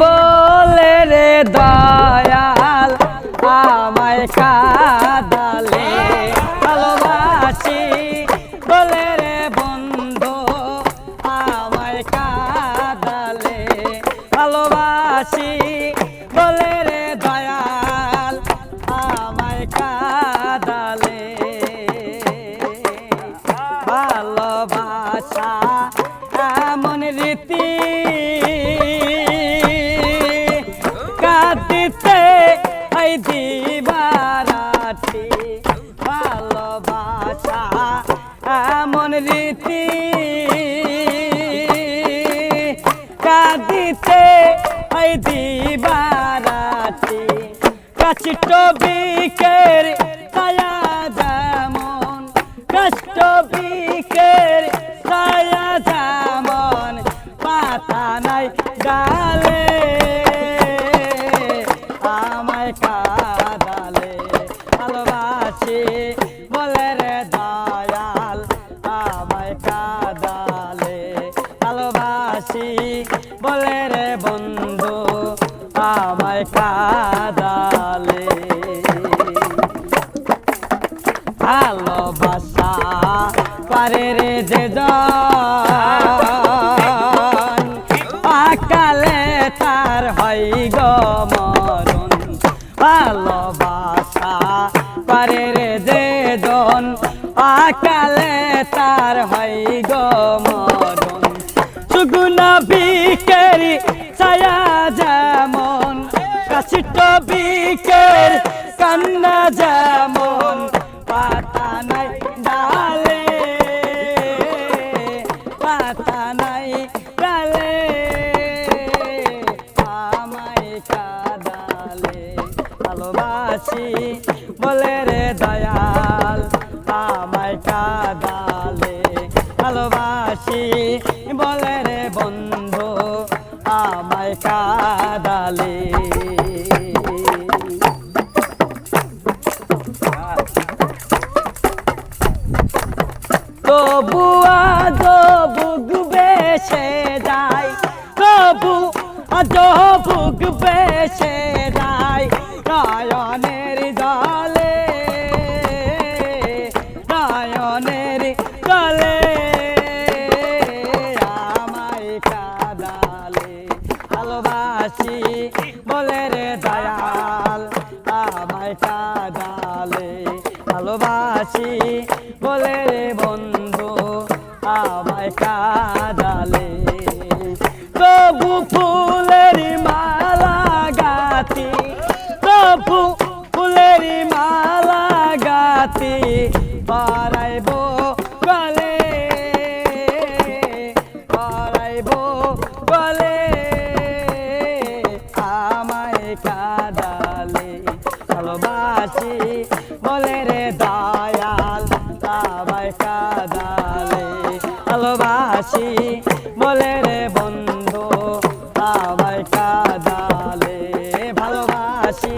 বলে রে দয়াল আমায় কাদালে ভালোবাসি। বলে রে বন্ধু আমায় কাদালে ভালোবাসি। দিবারাটি ভালোবাসা, এমন রীতি কাঁদিতে এই দিবারাটি কাচিট বিকের ছায়া যেমন কষ্ট বিকের ছায়া যেমন, পাতা নাই ডালে, আমায় কাদালে ভালোবাসি বলে রে দয়াল, আমায় কাদালে ভালোবাসি। বলে রে বন্ধু, আমায় কাদালে। ভালোবাসা পারে রে যে আকালে তার হয় গো মরণ। ভালোবাসা পারে রে যে জন আকালে তার হই গো মরণ সুগুনা বিকেরি ছায়া যেমন, কাশিট বিকের কান্না যেমন। কাদালে ভালোবাসি। বলে রে বন্ধু, আমায় কাদালে তবু আজ বুক বেসে যায়, তবু আজ বুক বেসে যায় নয়নের ভালোবাসি বলে রে দয়াল আমায় কাদালে ভালোবাসি। বলে রে বন্ধু আমায় কাদালে। তবু ফুলের ভালোবাসি। বলে রে দয়াল তাবাই কাদালে ভালোবাসি। বলে রে বন্ধু তাবাই কাদালে ভালোবাসি।